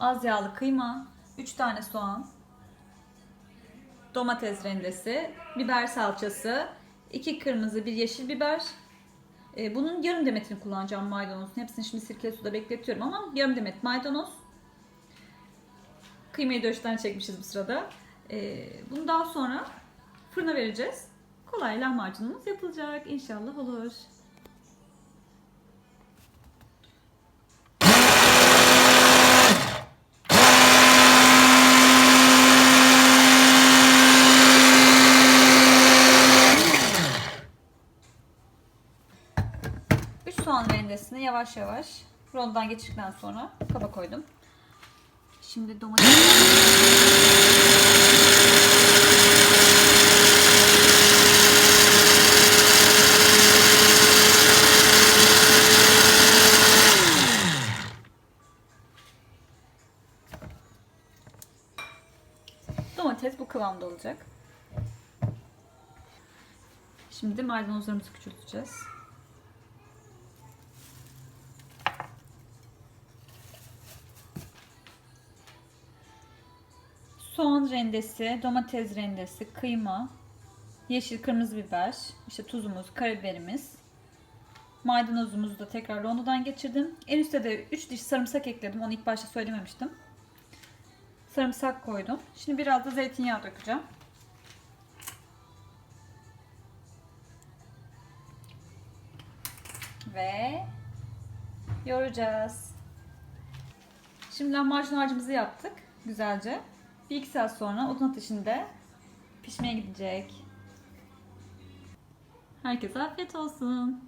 az yağlı kıyma, 3 tane soğan, domates rendesi, biber salçası, 2 kırmızı, 1 yeşil biber. Ee, bunun yarım demetini kullanacağım maydanozun. Hepsini şimdi sirkeli suda bekletiyorum ama yarım demet maydanoz. Kıymayı döşten çekmişiz bu sırada. Ee, bunu daha sonra fırına vereceğiz. Kolay lahmacunumuz yapılacak. İnşallah olur. Üç soğan rendesini yavaş yavaş rondodan geçirdikten sonra kaba koydum. Şimdi domates Domates bu kıvamda olacak. Şimdi maydanozlarımızı küçülteceğiz. Soğan rendesi, domates rendesi, kıyma, yeşil kırmızı biber, işte tuzumuz, karabiberimiz, maydanozumuzu da tekrar rondodan geçirdim. En üstte de 3 diş sarımsak ekledim. Onu ilk başta söylememiştim. Sarımsak koydum. Şimdi biraz da zeytinyağı dökeceğim. Ve yoğuracağız. Şimdi lahmacun harcımızı yaptık güzelce. Bir iki saat sonra odun ateşinde pişmeye gidecek. Herkese afiyet olsun.